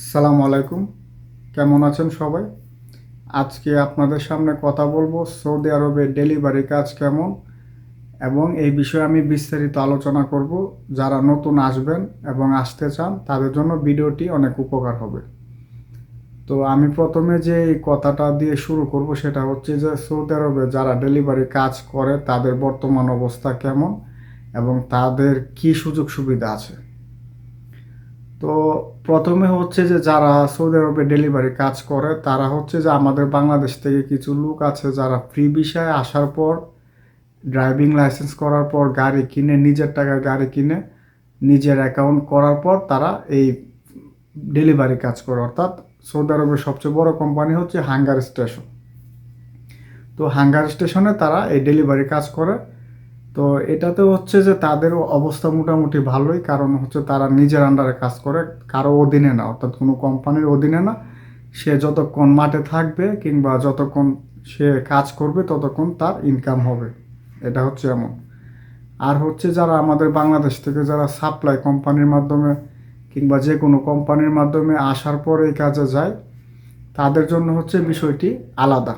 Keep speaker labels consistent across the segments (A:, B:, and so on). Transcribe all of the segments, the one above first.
A: সালাম আলাইকুম। কেমন আছেন সবাই? আজকে আপনাদের সামনে কথা বলব সৌদি আরবের ডেলিভারি কাজ কেমন এবং এই বিষয়ে আমি বিস্তারিত আলোচনা করব। যারা নতুন আসবেন এবং আসতে চান, তাদের জন্য ভিডিওটি অনেক উপকার হবে। তো আমি প্রথমে যে কথাটা দিয়ে শুরু করব, সেটা হচ্ছে যে সৌদি আরবে যারা ডেলিভারি কাজ করে, তাদের বর্তমান অবস্থা কেমন এবং তাদের কি সুযোগ সুবিধা আছে? তো প্রথমে হচ্ছে যে যারা সৌদি আরবে ডেলিভারি কাজ করে, তারা হচ্ছে যে আমাদের বাংলাদেশ থেকে কিছু লোক আছে যারা ফ্রি বিষয়ে আসার পর ড্রাইভিং লাইসেন্স করার পর গাড়ি কিনে, নিজের টাকায় গাড়ি কিনে নিজের অ্যাকাউন্ট করার পর তারা এই ডেলিভারি কাজ করে। অর্থাৎ সৌদি আরবের সবচেয়ে বড় কোম্পানি হচ্ছে হাঙ্গার স্টেশন তো হাঙ্গার স্টেশনে তারা এই ডেলিভারি কাজ করে। তো এটাতে হচ্ছে যে তাদের অবস্থা মোটামুটি ভালোই, কারণ হচ্ছে তারা নিজের আন্ডারে কাজ করে, কারও অধীনে না, অর্থাৎ কোনো কোম্পানির অধীনে না। সে যতক্ষণ মাঠে থাকবে কিংবা যতক্ষণ সে কাজ করবে, ততক্ষণ তার ইনকাম হবে। এটা হচ্ছে এমন। আর হচ্ছে যারা আমাদের বাংলাদেশ থেকে যারা সাপ্লাই কোম্পানির মাধ্যমে কিংবা যে কোনো কোম্পানির মাধ্যমে আসার পর এই কাজে যায়, তাদের জন্য হচ্ছে বিষয়টি আলাদা।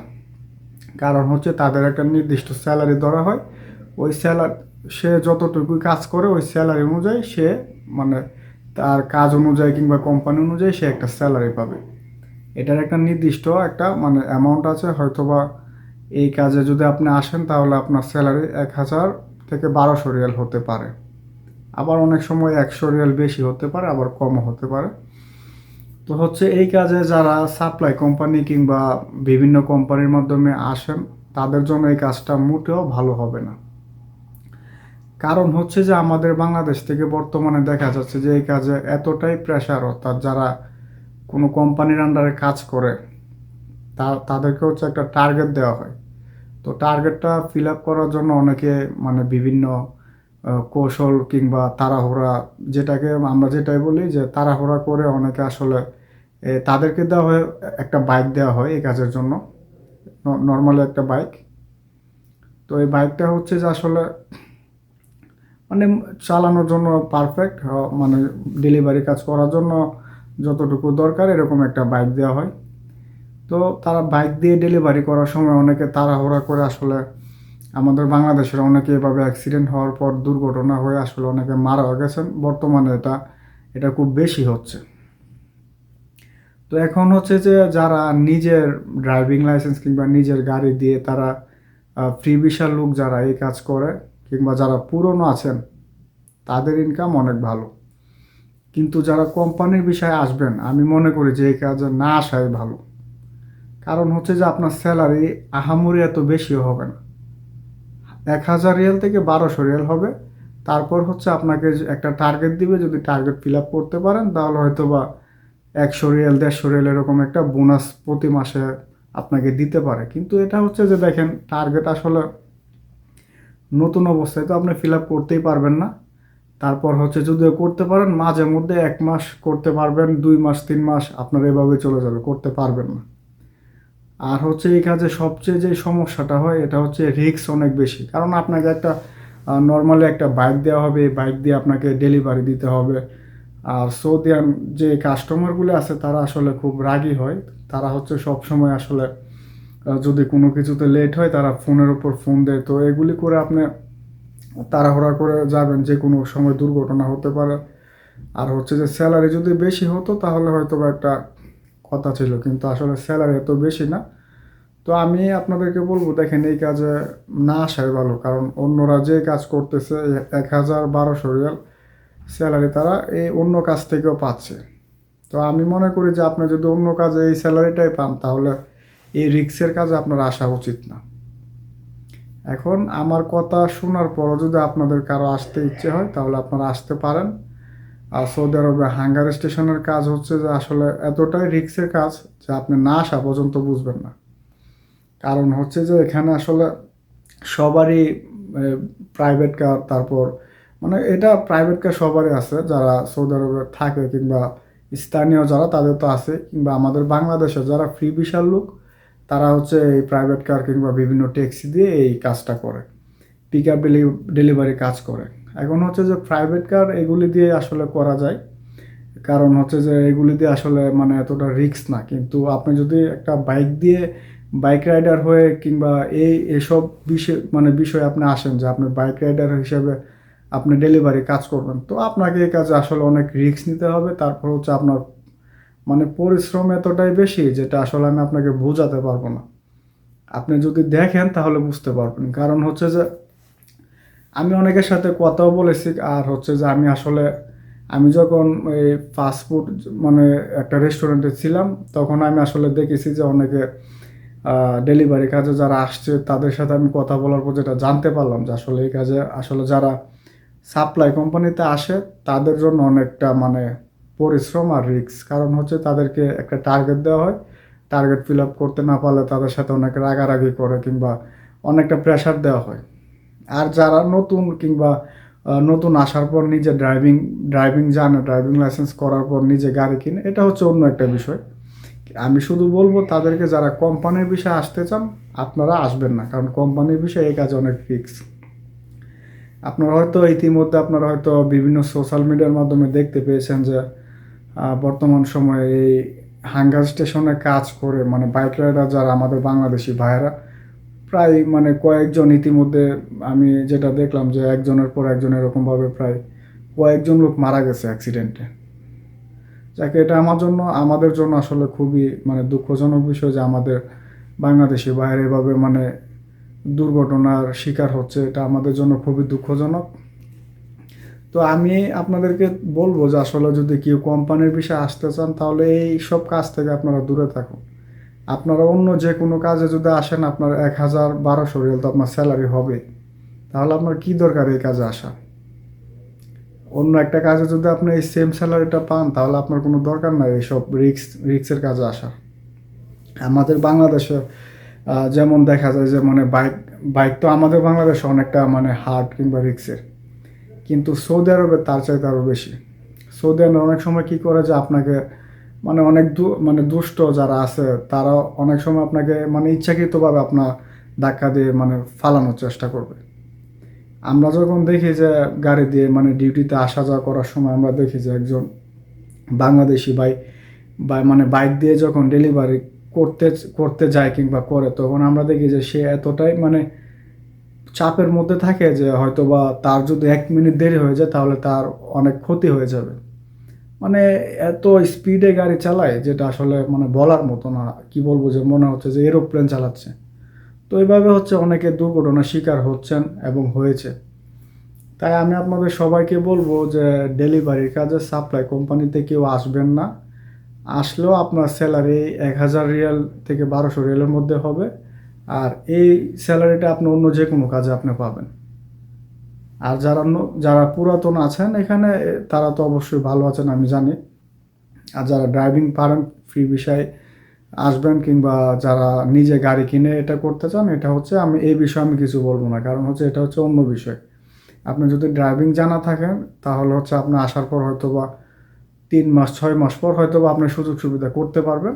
A: কারণ হচ্ছে তাদের একটা নির্দিষ্ট স্যালারি ধরা হয় ওই স্যালারি সে যতটুকু কাজ করে ওই স্যালারি অনুযায়ী সে মানে তার কাজ অনুযায়ী কিংবা কোম্পানি অনুযায়ী সে একটা স্যালারি পাবে। এটার একটা নির্দিষ্ট একটা মানে অ্যামাউন্ট আছে, হয়তোবা এই কাজে যদি আপনি আসেন তাহলে আপনার স্যালারি এক হাজার থেকে বারোশো রিয়াল হতে পারে। আবার অনেক সময় একশো রিয়াল বেশি হতে পারে, আবার কমও হতে পারে। তো হচ্ছে এই কাজে যারা সাপ্লাই কোম্পানি কিংবা বিভিন্ন কোম্পানির মাধ্যমে আসেন, তাদের জন্য এই কাজটা মোটেও ভালো হবে না। কারণ হচ্ছে যে আমাদের বাংলাদেশ থেকে বর্তমানে দেখা যাচ্ছে যে এই কাজে এতটাই প্রেশার অর্থাৎ যারা কোনো কোম্পানির আন্ডারে কাজ করে, তা তাদেরকে হচ্ছে একটা টার্গেট দেওয়া হয়। তো টার্গেটটা ফিল আপ করার জন্য অনেকে মানে বিভিন্ন কৌশল কিংবা তাড়াহুড়া যেটাকে আমরা যেটাই বলি যে তাড়াহুড়া করে অনেকে আসলে তাদেরকে দেওয়া হয়, একটা বাইক দেওয়া হয় এই কাজের জন্য। নর্মালি একটা বাইক তো এই বাইকটা হচ্ছে যে আসলে মানে চালানোর জন্য পারফেক্ট মানে ডেলিভারি কাজ করার জন্য যতটুকু দরকার, এরকম একটা বাইক দেওয়া হয়। তো তারা বাইক দিয়ে ডেলিভারি করার সময় অনেকে তাড়াহুড়া করে আসলে আমাদের বাংলাদেশের অনেকে এভাবে অ্যাক্সিডেন্ট হওয়ার পর দুর্ঘটনা হয়ে আসলে অনেকে মারা গেছেন। বর্তমানে এটা এটা খুব বেশি হচ্ছে। তো এখন হচ্ছে যে যারা নিজের ড্রাইভিং লাইসেন্স কিংবা নিজের গাড়ি দিয়ে তারা ফ্রি বিশাল লোক যারা এই কাজ করে কিংবা যারা পুরনো আছেন, তাদের ইনকাম অনেক ভালো। কিন্তু যারা কোম্পানির বিষয়ে আসবেন, আমি মনে করি যে এই কাজে না আসাই ভালো। কারণ হচ্ছে যে আপনার স্যালারি আহামরি এত বেশিও হবে না। এক হাজার রিয়াল থেকে বারোশো রিয়াল হবে। তারপর হচ্ছে আপনাকে একটা টার্গেট দিবে, যদি টার্গেট ফিল আপ করতে পারেন, তাহলে হয়তো বা একশো রিয়াল দেড়শো রিয়াল এরকম একটা বোনাস প্রতি মাসে আপনাকে দিতে পারে। কিন্তু এটা হচ্ছে যে দেখেন টার্গেট আসলে নতুন অবস্থায় তো আপনি ফিল আপ করতেই পারবেন না। তারপর হচ্ছে যদিও করতে পারেন, মাঝে মধ্যে এক মাস করতে পারবেন, দুই মাস, তিন মাস, আপনার এভাবে চলে যাবে, করতে পারবেন না। আর হচ্ছে এই কাজে সবচেয়ে যে সমস্যাটা হয়, এটা হচ্ছে রিস্ক অনেক বেশি। কারণ আপনাকে একটা নর্মালি একটা বাইক দেওয়া হবে, এই বাইক দিয়ে আপনাকে ডেলিভারি দিতে হবে। আর সৌদিয়ান যে কাস্টমারগুলো আছে, তারা আসলে খুব রাগী হয়। তারা হচ্ছে সব সময় আসলে যদি কোনো কিছুতে লেট হয়, তারা ফোনের ওপর ফোন দেয়। তো এগুলি করে আপনি তাড়াহুড়া করে যাবেন, যে কোনো সময় দুর্ঘটনা হতে পারে। আর হচ্ছে যে স্যালারি যদি বেশি হতো, তাহলে হয়তো বা একটা কথা ছিল, কিন্তু আসলে স্যালারি এত বেশি না। তো আমি আপনাদেরকে বলব, দেখেন এই কাজে না আসাই ভালো, কারণ অন্যরা যে কাজ করতেছে, এক হাজার বারোশো রিয়াল স্যালারি তারা এই অন্য কাজ থেকেও পাচ্ছে। তো আমি মনে করি যে আপনি যদি অন্য কাজে এই স্যালারিটাই পান, তাহলে এই রিক্সের কাজে আপনার আসা উচিত না। এখন আমার কথা শোনার পরও যদি আপনাদের কারও আসতে ইচ্ছে হয়, তাহলে আপনারা আসতে পারেন। আর সৌদি আরবে হাঙ্গার স্টেশনের কাজ হচ্ছে যে আসলে এতটাই রিক্সের কাজ যে আপনি না আসা পর্যন্ত বুঝবেন না। কারণ হচ্ছে যে এখানে আসলে সবারই প্রাইভেট কার তারপর মানে এটা প্রাইভেট কার সবারই আছে। যারা সৌদি আরবে থাকে কিংবা স্থানীয় যারা, তাদের তো আছে। কিংবা আমাদের বাংলাদেশে যারা ফ্রি বিশাল লোক তারা হচ্ছে এই প্রাইভেট কার কিংবা বিভিন্ন ট্যাক্সি দিয়ে এই কাজটা করে। পিক আপ ডেলিভারি কাজ করে। এখন হচ্ছে যে প্রাইভেট কার এগুলি দিয়ে আসলে করা যায়। কারণ হচ্ছে যে এগুলি দিয়ে আসলে মানে এতটা রিস্ক না। কিন্তু আপনি যদি একটা বাইক দিয়ে বাইক রাইডার হয়ে কিংবা এই, এসব বিষয় মানে বিষয়ে আপনি আসেন যে আপনি বাইক রাইডার হিসেবে আপনি ডেলিভারি কাজ করবেন, তো আপনাকে এই কাজে আসলে অনেক রিস্ক নিতে হবে। তারপর হচ্ছে আপনার মানে পরিশ্রম এতটাই বেশি যেটা আসলে আমি আপনাকে বোঝাতে পারব না। আপনি যদি দেখেন তাহলে বুঝতে পারবেন। কারণ হচ্ছে যে, আমি অনেকের সাথে কথাও বলেছি আর হচ্ছে যে আমি আসলে, আমি যখন এই ফাস্টফুড মানে একটা রেস্টুরেন্টে ছিলাম, তখন আমি আসলে দেখেছি যে অনেকে ডেলিভারি কাজে যারা আসছে, তাদের সাথে আমি কথা বলার পর যেটা জানতে পারলাম যে আসলে এই কাজে, আসলে যারা সাপ্লাই কোম্পানিতে আসে, তাদের জন্য অনেকটা মানে পরিশ্রম আর রিস্ক কারণ হচ্ছে তাদেরকে একটা টার্গেট দেওয়া হয় টার্গেট ফিল আপ করতে না পারলে তাদের সাথে অনেক রাগারাগি করে কিংবা অনেকটা প্রেশার দেওয়া হয়। আর যারা নতুন কিংবা নতুন আসার পর নিজে ড্রাইভিং ড্রাইভিং জানে ড্রাইভিং লাইসেন্স করার পর নিজে গাড়ি কিনে, এটা হচ্ছে অন্য একটা বিষয়। আমি শুধু বলব তাদেরকে যারা কোম্পানির বিষয়ে আসতে চান, আপনারা আসবেন না, কারণ কোম্পানির বিষয়ে এই কাজে অনেক রিস্ক আপনারা হয়তো ইতিমধ্যে আপনারা হয়তো বিভিন্ন সোশ্যাল মিডিয়ার মাধ্যমে দেখতে পেয়েছেন যে বর্তমান সময়ে এই হাঙ্গার স্টেশনে কাজ করে মানে বাইক রাইডার যারা আমাদের বাংলাদেশি ভাইয়েরা, প্রায় মানে কয়েকজন ইতিমধ্যে আমি যেটা দেখলাম যে একজনের পর একজন এরকমভাবে প্রায় কয়েকজন লোক মারা গেছে অ্যাক্সিডেন্টে যাকে, এটা আমার জন্য, আমাদের জন্য আসলে খুবই মানে দুঃখজনক বিষয় যে আমাদের বাংলাদেশি বাইরে এভাবে মানে দুর্ঘটনার শিকার হচ্ছে, এটা আমাদের জন্য খুবই দুঃখজনক। তো আমি আপনাদেরকে বলব যে আসলে যদি কেউ কোম্পানির বিষয়ে আসতে চান, তাহলে এই সব কাজ থেকে আপনারা দূরে থাকুন। আপনারা অন্য যে কোনো কাজে যদি আসেন, আপনার এক হাজার বারোশো রিয়াল তো আপনার স্যালারি হবে। তাহলে আপনার কি দরকার এই কাজে আসা? অন্য একটা কাজে যদি আপনি এই সেম স্যালারিটা পান, তাহলে আপনার কোনো দরকার নাই এইসব রিক্স রিক্সের কাজে আসা। আমাদের বাংলাদেশে যেমন দেখা যায় যে মানে বাইক বাইক তো আমাদের বাংলাদেশে অনেকটা মানে হার্ড কিংবা রিক্সের কিন্তু সৌদি আরবে তার চাইতে আরও বেশি। সৌদি আরবে অনেক সময় কি করে যে আপনাকে মানে অনেক দু মানে দুষ্ট যারা আছে তারা অনেক সময় আপনাকে মানে ইচ্ছাকৃতভাবে আপনার ধাক্কা দিয়ে মানে ফালানোর চেষ্টা করবে। আমরা যখন দেখি যে গাড়ি দিয়ে মানে ডিউটিতে আসা যাওয়া করার সময় আমরা দেখি যে একজন বাংলাদেশি ভাই, বা মানে বাইক দিয়ে যখন ডেলিভারি করতে করতে যায় কিংবা করে, তখন আমরা দেখি যে সে এতটাই মানে চাপের মধ্যে থাকে যে হয়তো বা তার যদি এক মিনিট দেরি হয়ে যায়, তাহলে তার অনেক ক্ষতি হয়ে যাবে। মানে এত স্পিডে গাড়ি চালায়, যেটা আসলে মানে বলার মতো না। কি বলব যে মনে হচ্ছে যে এরোপ্লেন চালাচ্ছে। তো এইভাবে হচ্ছে অনেকে দুর্ঘটনার শিকার হচ্ছেন এবং হয়েছে। তাই আমি আপনাদের সবাইকে বলব যে ডেলিভারির কাজে সাপ্লাই কোম্পানিতে কেউ আসবেন না। আসলেও আপনার স্যালারি এক হাজার রিয়াল থেকে বারোশো রিয়ালের মধ্যে হবে। আর এই স্যালারিটা আপনি অন্য যে কোনো কাজে আপনি পাবেন। আর যারা যারা পুরাতন আছেন এখানে তারা তো অবশ্যই ভালো আছেন, আমি জানি। আর যারা ড্রাইভিং পারেন, ফ্রি বিষয়ে আসবেন কিংবা যারা নিজে গাড়ি কিনে এটা করতে চান, এটা হচ্ছে আমি, এই বিষয়ে আমি কিছু বলব না। কারণ হচ্ছে এটা হচ্ছে অন্য বিষয়। আপনি যদি ড্রাইভিং জানা থাকেন, তাহলে হচ্ছে আপনি আসার পর হয়তো বা তিন মাস, ছয় মাস পর হয়তো বা আপনি সুযোগ সুবিধা করতে পারবেন।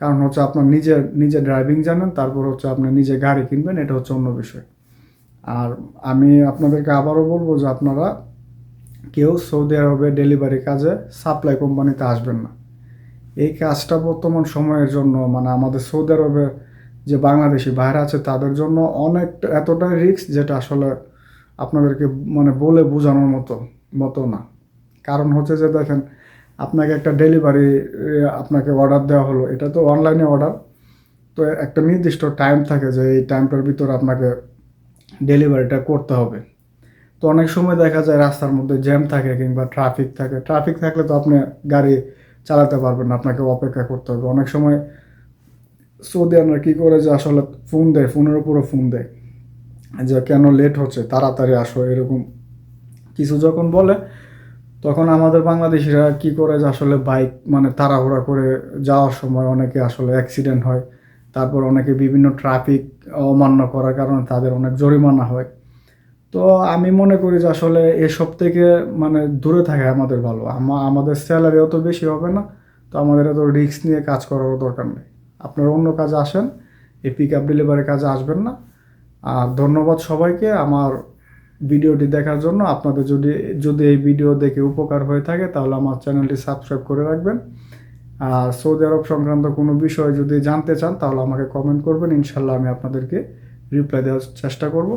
A: কারণ হচ্ছে আপনার নিজের, নিজে ড্রাইভিং জানেন, তারপর হচ্ছে আপনি নিজে গাড়ি কিনবেন, এটা হচ্ছে অন্য বিষয়। আর আমি আপনাদেরকে আবারও বলব যে আপনারা কেউ সৌদি আরবে ডেলিভারি কাজে সাপ্লাই কোম্পানিতে আসবেন না। এই কাজটা বর্তমান সময়ের জন্য মানে আমাদের সৌদি আরবে যে বাংলাদেশি বাইরে আছে, তাদের জন্য অনেক এতটাই রিস্ক যেটা আসলে আপনাদেরকে মানে বলে বোঝানোর মতো মতো না। কারণ হচ্ছে যে দেখেন আপনাকে একটা ডেলিভারি আপনাকে অর্ডার দেওয়া হলো। এটা তো অনলাইনে অর্ডার তো একটা নির্দিষ্ট টাইম থাকে যে এই টাইমটার ভিতরে আপনাকে ডেলিভারিটা করতে হবে। তো অনেক সময় দেখা যায় রাস্তার মধ্যে জ্যাম থাকে কিংবা ট্রাফিক থাকে। ট্রাফিক থাকলে তো আপনি গাড়ি চালাতে পারবেন আপনাকে অপেক্ষা করতে হবে। অনেক সময় সৌদি আরবরা কী করে যে আসলে ফোন দেয় ফোনের উপরে ফোন দেয়। যে কেন লেট হচ্ছে, তাড়াতাড়ি আসো, এরকম। কিছু যখন বলে তখন আমাদের বাংলাদেশিরা কি করে যে আসলে বাইক মানে তাড়াহুড়া করে যাওয়ার সময় অনেকে আসলে অ্যাক্সিডেন্ট হয়, তারপর অনেকে বিভিন্ন ট্রাফিক অমান্য করার কারণে তাদের অনেক জরিমানা হয়। তো আমি মনে করি যে আসলে এসব থেকে মানে দূরে থাকা আমাদের ভালো। আমা আমাদের স্যালারি অত বেশি হবে না, তো আমাদের এত রিস্ক নিয়ে কাজ করারও দরকার নেই। আপনারা অন্য কাজে আসেন, এই পিক আপ ডেলিভারি কাজে আসবেন না। আর ধন্যবাদ সবাইকে, আমার ভিডিওটি দেখার জন্য আপনাদের যদি যদি এই ভিডিও দেখে উপকার হয়ে থাকে, তাহলে আমার চ্যানেলটি সাবস্ক্রাইব করে রাখবেন। আর সৌদি আরব সংক্রান্ত কোনো বিষয় যদি জানতে চান, তাহলে আমাকে কমেন্ট করবেন, ইনশাল্লাহ আমি আপনাদেরকে রিপ্লাই দেওয়ার চেষ্টা করব।